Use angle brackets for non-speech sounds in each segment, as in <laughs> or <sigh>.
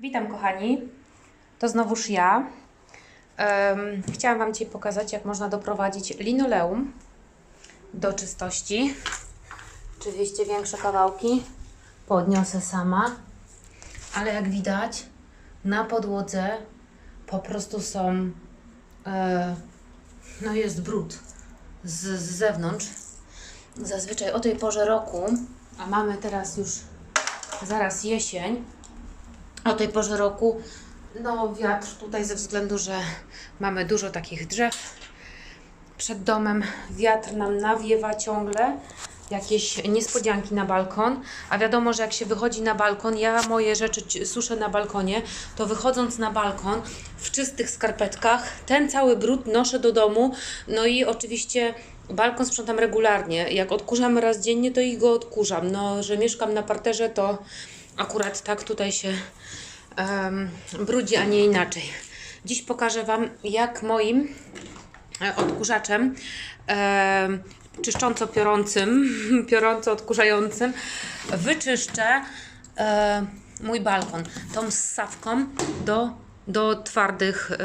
Witam kochani, to znowuż ja. Em, chciałam Wam dzisiaj pokazać, jak można doprowadzić linoleum do czystości. Oczywiście większe kawałki podniosę sama, ale jak widać na podłodze po prostu są, e, no jest brud z, z zewnątrz. Zazwyczaj o tej porze roku, a mamy teraz już zaraz jesień, o tej porze roku, no wiatr tutaj ze względu, że mamy dużo takich drzew. Przed domem, wiatr nam nawiewa ciągle, jakieś niespodzianki na balkon, a wiadomo, że jak się wychodzi na balkon, ja moje rzeczy suszę na balkonie, to wychodząc na balkon w czystych skarpetkach, ten cały brud noszę do domu, no i oczywiście balkon sprzątam regularnie, jak odkurzam raz dziennie, to i go odkurzam, no, że mieszkam na parterze, to akurat tak tutaj się em, brudzi, a nie inaczej. Dziś pokażę Wam, jak moim e, odkurzaczem em, czyszcząco-piorącym, <laughs> piorąco-odkurzającym wyczyszczę e, mój balkon tą ssawką do, do twardych e,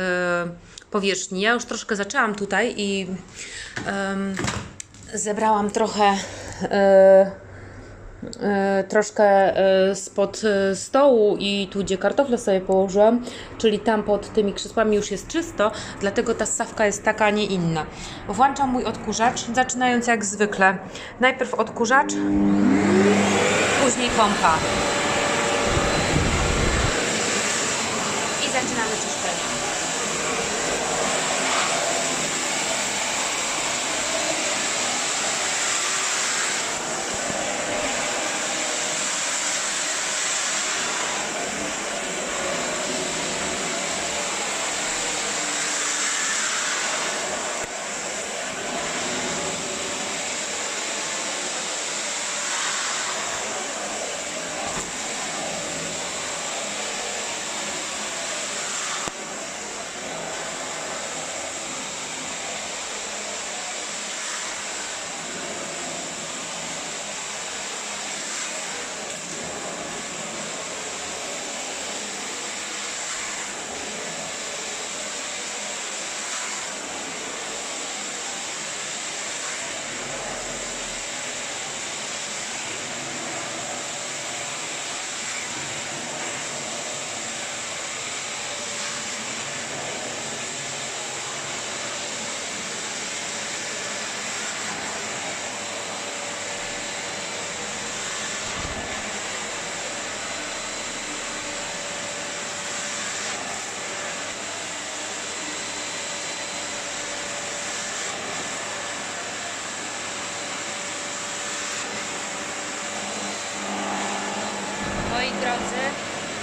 powierzchni. Ja już troszkę zaczęłam tutaj i em, zebrałam trochę e, troszkę e, spod e, stołu i tu gdzie kartofle sobie położyłam, czyli tam pod tymi krzesłami już jest czysto, dlatego ta ssawka jest taka, a nie inna. Włączam mój odkurzacz, zaczynając jak zwykle. Najpierw odkurzacz, później pompa. I zaczynamy czyszczenie.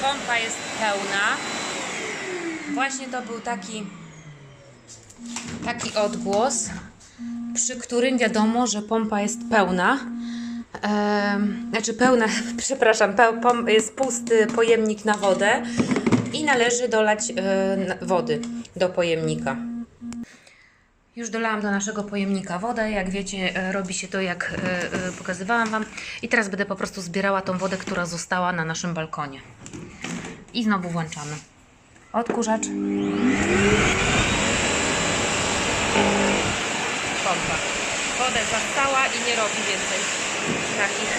Pompa jest pełna. Właśnie to był taki, taki odgłos, przy którym wiadomo, że pompa jest pełna. Znaczy pełna, <laughs> przepraszam, peł, pom, jest pusty pojemnik na wodę i należy dolać e, wody do pojemnika. Już dolałam do naszego pojemnika wodę. Jak wiecie, e, robi się to, jak e, e, pokazywałam Wam. I teraz będę po prostu zbierała tą wodę, która została na naszym balkonie. I znowu włączamy. Odkurzacz. Pompa. Wodę zastała i nie robi więcej takich.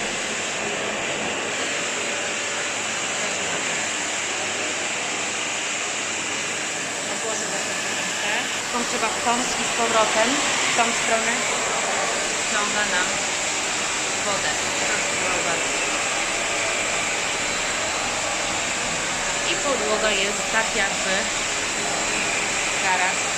Tą trzeba wciąć i z powrotem w tą stronę ściąga nam wodę. Proszę zauważyć. I podłoga jest tak jakby zaraz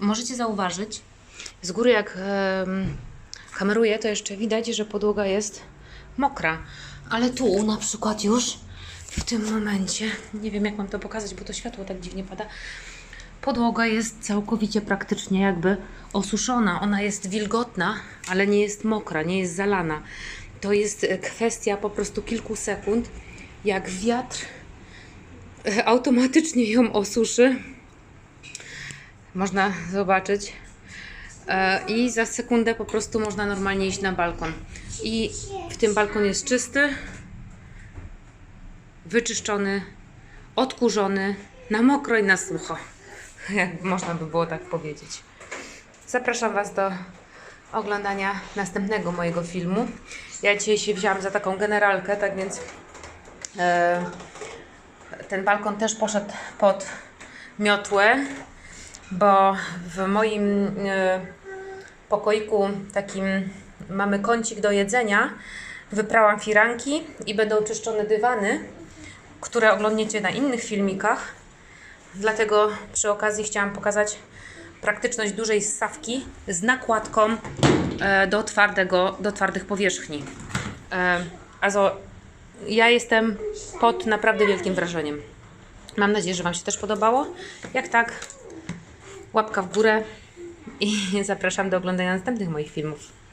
możecie zauważyć, z góry jak kameruję, to jeszcze widać, że podłoga jest mokra. Ale tu na przykład już w tym momencie, nie wiem jak mam to pokazać, bo to światło tak dziwnie pada, podłoga jest całkowicie praktycznie jakby osuszona. Ona jest wilgotna, ale nie jest mokra, nie jest zalana. To jest e, kwestia po prostu kilku sekund, jak wiatr e, automatycznie ją osuszy. Można zobaczyć. E, I za sekundę po prostu można normalnie iść na balkon. I w tym balkon jest czysty, wyczyszczony, odkurzony, na mokro i na sucho. <laughs> Jak można by było tak powiedzieć. Zapraszam Was do oglądania następnego mojego filmu. Ja dzisiaj się wzięłam za taką generalkę, tak więc e, ten balkon też poszedł pod miotłę, bo w moim e, pokoiku takim mamy kącik do jedzenia. Wyprałam firanki i będą czyszczone dywany, które oglądniecie na innych filmikach. Dlatego przy okazji chciałam pokazać praktyczność dużej ssawki z nakładką e, do, twardego, do twardych powierzchni. E, also, ja jestem pod naprawdę wielkim wrażeniem. Mam nadzieję, że Wam się też podobało. Jak tak, łapka w górę i <laughs> zapraszam do oglądania następnych moich filmów.